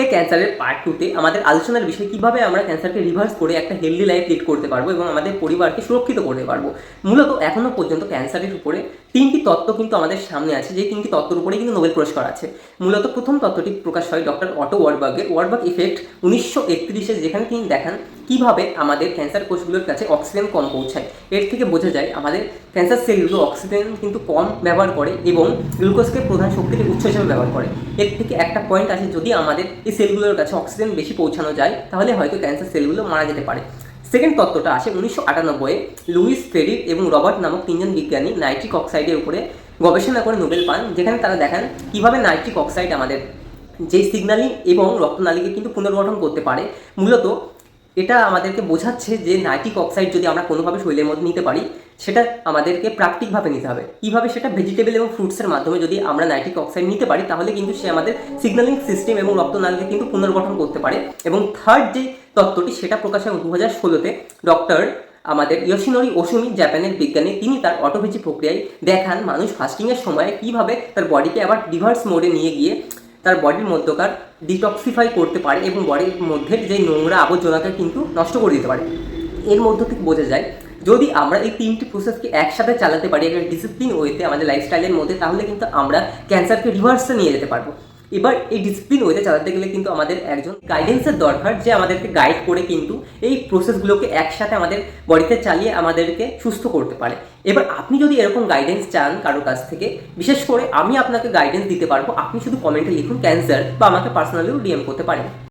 আজকে ক্যান্সারের পার্ট টুতে আমাদের আলোচনার বিষয় কীভাবে আমরা ক্যান্সারকে রিভার্স করে একটা হেলদি লাইফ লিড করতে পারব এবং আমাদের পরিবারকে সুরক্ষিত করতে পারব। মূলত এখনও পর্যন্ত ক্যান্সারের উপরে তিনটি তত্ত্ব কিন্তু আমাদের সামনে আছে, যে তিনটি তত্ত্বের উপরে কিন্তু নোবেল পুরস্কার আছে। মূলত প্রথম তত্ত্বটি প্রকাশ হয় ডক্টর অটো ওয়ার্ডবার্গের ওয়ার্ডবার্গ ইফেক্ট উনিশশো একত্রিশে যেখানে তিনি দেখান কীভাবে আমাদের ক্যান্সার কোষগুলোর কাছে অক্সিজেন কম পৌঁছায়? এর থেকে বোঝা যায় আমাদের ক্যান্সার সেলগুলো অক্সিজেন কিন্তু কম ব্যবহার করে এবং গ্লুকোজকে প্রধান শক্তির উৎস হিসেবে ব্যবহার করে। এর থেকে একটা পয়েন্ট আছে যদি আমাদের এই সেলগুলোর কাছে অক্সিজেন বেশি পৌঁছানো যায়, তাহলে হয়তো ক্যান্সার সেলগুলো মারা যেতে পারে। সেকেন্ড তত্ত্বটা আসে, উনিশশো আটানব্বই লুইস ফেরিট এবং রবার্ট নামক তিনজন বিজ্ঞানী নাইট্রিক অক্সাইডের উপরে গবেষণা করে নোবেল পান, যেখানে তারা দেখান কীভাবে নাইট্রিক অক্সাইড আমাদের যেই সিগন্যালিং এবং রক্তনালীকে কিন্তু পুনর্গঠন করতে পারে, মূলত এটা আমাদেরকে বোঝাচ্ছে যে নাইট্রিক অক্সাইড যদি আমরা কোনোভাবে শরীরের মধ্যে নিতে পারি, সেটা আমাদেরকে প্রাকৃতিকভাবে নিতে হবে। কীভাবে সেটা ভেজিটেবল এবং ফ্রুটসের মাধ্যমে যদি আমরা নাইট্রিক অক্সাইড নিতে পারি, তাহলে কিন্তু সে আমাদের সিগন্যালিং সিস্টেম এবং রক্তনালীকে কিন্তু পুনর্গঠন করতে পারে। এবং থার্ড যে তত্ত্বটি, সেটা প্রকাশ হয় দু হাজার ষোলোতে ডক্টর আমাদের ইয়োশিনোরি ওসুমি জাপানের বিজ্ঞানী, তিনি তার অটোফেজি প্রক্রিয়ায় দেখান মানুষ ফাস্টিংয়ের সময় কীভাবে তার বডিকে আবার রিভার্স মোডে নিয়ে গিয়ে তার বডির মধ্যকার ডিটক্সিফাই করতে পারে এবং বডির মধ্যে যে নোংরা আবর্জনাকে কিন্তু নষ্ট করে দিতে পারে। এর মধ্য থেকে বোঝা যায়, যদি আমরা এই তিনটি প্রসেসকে একসাথে চালাতে পারি, একটা ডিসিপ্লিন ওয়েতে আমাদের লাইফস্টাইলের মধ্যে, তাহলে কিন্তু আমরা ক্যান্সারকে রিভার্সে নিয়ে যেতে পারব। এবার এই ডিসিপ্লিন ওয়েতে চালাতে গেলে কিন্তু আমাদের একজন গাইডেন্সের দরকার যে আমাদেরকে গাইড করে কিন্তু এই প্রসেসগুলোকে একসাথে আমাদের বডিতে চালিয়ে আমাদেরকে সুস্থ করতে পারে। এবার আপনি যদি এরকম গাইডেন্স চান কারোর কাছ থেকে, বিশেষ করে আমি আপনাকে গাইডেন্স দিতে পারব, আপনি শুধু কমেন্টে লিখুন ক্যান্সার বা আমাকে পার্সোনালিও ডিএম করতে পারেন।